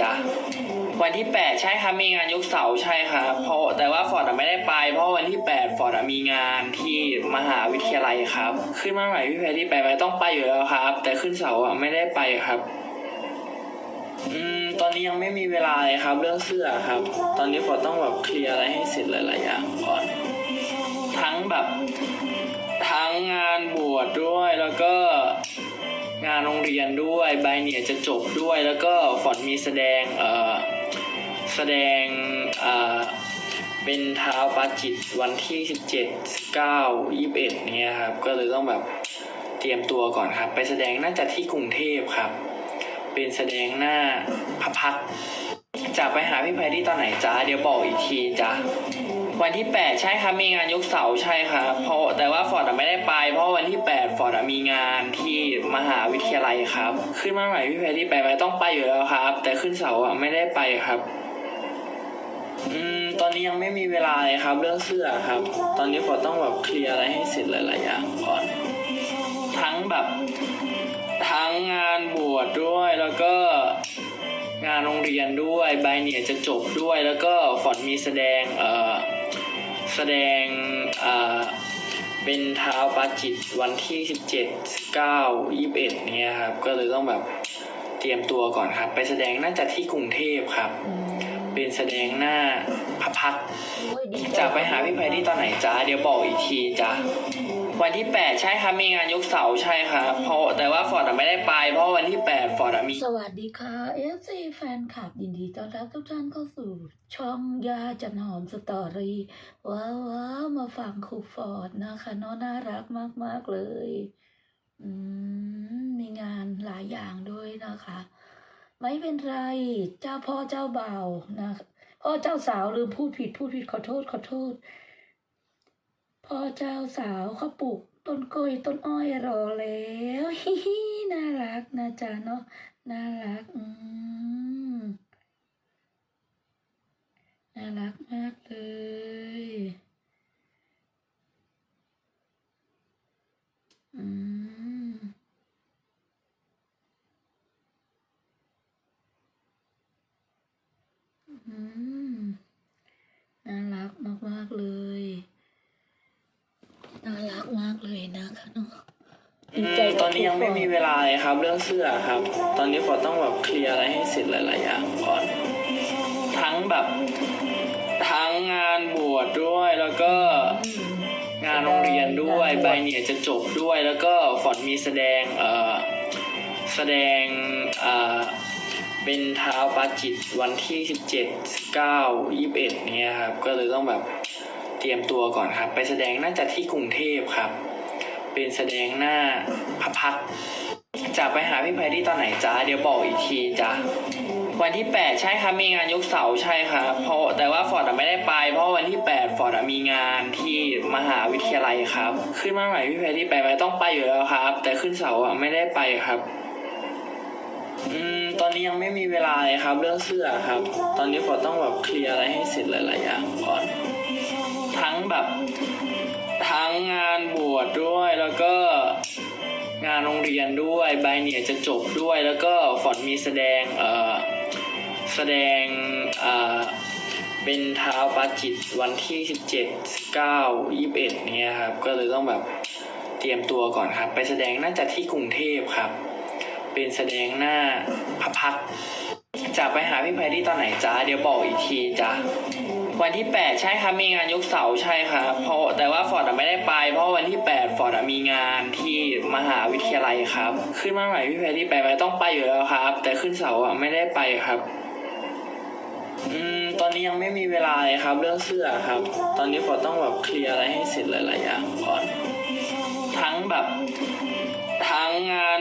จ้ะวันที่ 8 ใช่ครับมีงานยกเสาใช่ครับเพราะแต่ว่าฟอร์ดอะไม่ได้ไป เพราะวันที่ 8 ฟอร์ดอะมีงานที่มหาวิทยาลัยครับ ขึ้นมาใหม่พี่แพรที่ไปไหมต้องไปอยู่แล้วครับ แต่ขึ้นเสาอะไม่ได้ไปครับอืมตอนนี้ยังไม่มีเวลาเลยครับ เรื่องเสื้อครับ ตอนนี้ฟอร์ดต้องแบบเคลียร์อะไรให้เสร็จหลายๆอย่างก่อนทั้งแบบทั้งงานบวชด้วยแล้วก็ งานโรงเรียนด้วยใบเนี่ยจะจบด้วย แล้วก็ฝอนมีแสดงเอ่อแสดงเอ่อเป็นท้าวปาจิตวันที่สิบเจ็ดเก้ายี่สิบเอ็ดเนี่ยครับ ก็เลยต้องแบบเตรียมตัวก่อนครับ ไปแสดงน่าจะที่กรุงเทพครับ เป็นแสดงหน้าพระพักจะไปหาพี่ไพที่ตอนไหนจ้าเดี๋ยวบอกอีกทีจ้า วันที่ 8 ใช่ครับมีงานยกเสาใช่ครับเพราะแต่ว่าฟอร์ดอะไม่ได้ไป เพราะวันที่ 8 ฟอร์ดอะมีงานที่มหาวิทยาลัยครับ ขึ้นมาใหม่พี่แพรที่ไปไหมต้องไปอยู่แล้วครับ แต่ขึ้นเสาอะไม่ได้ไปครับอืมตอนนี้ยังไม่มีเวลาเลยครับ เรื่องเสื้อครับ ตอนนี้ฟอร์ดต้องแบบเคลียร์อะไรให้เสร็จหลายๆอย่างก่อนทั้งแบบทั้งงานบวชด้วยแล้วก็งานโรงเรียนด้วยใบเนี่ยจะจบด้วยแล้วก็ฝอนมีแสดงเอ่อ แสดงเอ่อเป็นเท้าปาจิตวันที่สิบเจ็ดเก้ายี่สิบเอ็ดเนี่ยครับ ก็เลยต้องแบบเตรียมตัวก่อนครับ ไปแสดงน่าจะที่กรุงเทพครับ เป็นแสดงหน้าพระพักตร์โอ้ยดีจะไปหาพี่ไพที่ตอนไหนจ้าเดี๋ยวบอกอีกทีจ้า วันที่ 8 ใช่ครับมีงานยกเสาใช่ครับเพราะแต่ว่าฟอร์ดอะไม่ได้ไป เพราะวันที่ 8 ฟอร์ดอะมี สวัสดีค่ะเอฟซีแฟนคลับยินดีต้อนรับทุกท่านเข้าสู่ช่องยาจันหอมสตอรี่ว้าวว้าวมาฟังครูฟอร์ดนะคะน้องน่ารักมาก ๆ เลยอืมมีงานหลายอย่างด้วยนะคะ ไม่เป็นไรเจ้าพ่อเจ้าเบ่านะพ่อเจ้าสาวลืมพูดผิดพูดผิดขอโทษขอโทษ พ่อเจ้าสาวเขาปลูกต้นกล้วยต้นอ้อยรอแล้วฮิฮิน่ารักนะจ๊ะเนาะน่ารักอืมน่ารักมากเลยอืมอืมน่ารักมากๆเลย น่ารักมากเลย นะคะเนาะตอนนี้ยังไม่มีเวลาเลยครับ เรื่องเสื้อครับ ตอนนี้ฟอต้องแบบเคลียร์อะไรให้เสร็จหลายๆอย่างก่อน ทั้งแบบทั้งงานบวชด้วยแล้วก็งานโรงเรียนด้วยใบเนี่ยจะจบด้วยแล้วก็ฝอนมีแสดงเอ่อแสดงเอ่อเป็นเท้าปาจิตวันที่สิบเจ็ดเก้ายี่สิบเอ็ดเนี่ยครับ ก็เลยต้องแบบเตรียมตัวก่อนครับ ไปแสดงน่าจะที่กรุงเทพครับ เป็นแสดงหน้าพระพักจะไปหาพี่ไพที่ตอนไหนจ้าเดี๋ยวบอกอีกทีจ้าวันที่ 8 ใช่ครับมีงานยกเสาใช่ครับเพราะแต่ว่าฟอร์ดอะไม่ได้ไป เพราะวันที่ 8 ฟอร์ดอะมีงานที่มหาวิทยาลัยครับ ขึ้นมาใหม่พี่ไพที่ไปไหมต้องไปอยู่แล้วครับ แต่ขึ้นเสาอะไม่ได้ไปครับอืมตอนนี้ยังไม่มีเวลาเลยครับ เรื่องเสื้อครับ ตอนนี้ฟอร์ดต้องแบบเคลียร์อะไรให้เสร็จหลายๆอย่างก่อน วชด้วยแล้วก็งานโรงเรียนด้วยใบเนี่ยจะจบด้วยแล้วก็ฝอนมีแสดงเอ่อแสดงเอ่อเป็นเท้าปาจิตวันที่สิบเจ็ดเก้ายี่สิบเอ็ดเนี่ยครับก็เลยต้องแบบเตรียมตัวก่อนครับ ไปแสดงน่าจะที่กรุงเทพครับ เป็นแสดงหน้าพระพักจะไปหาพี่ไพที่ตอนไหนจ้าเดี๋ยวบอกอีกทีจ้า วันที่ 8 ใช่ครับมีงานยกเสาใช่ครับเพราะแต่ว่าฟอร์ดอะไม่ได้ไป เพราะวันที่ 8 ฟอร์ดอะมีงานที่มหาวิทยาลัยครับ ขึ้นมาใหม่พี่แพรที่ไปไหมต้องไปอยู่แล้วครับ แต่ขึ้นเสาอะไม่ได้ไปครับอืมตอนนี้ยังไม่มีเวลาเลยครับ เรื่องเสื้อครับ ตอนนี้ฟอร์ดต้องแบบเคลียร์อะไรให้เสร็จหลายๆอย่างก่อน ทั้งแบบทั้งงาน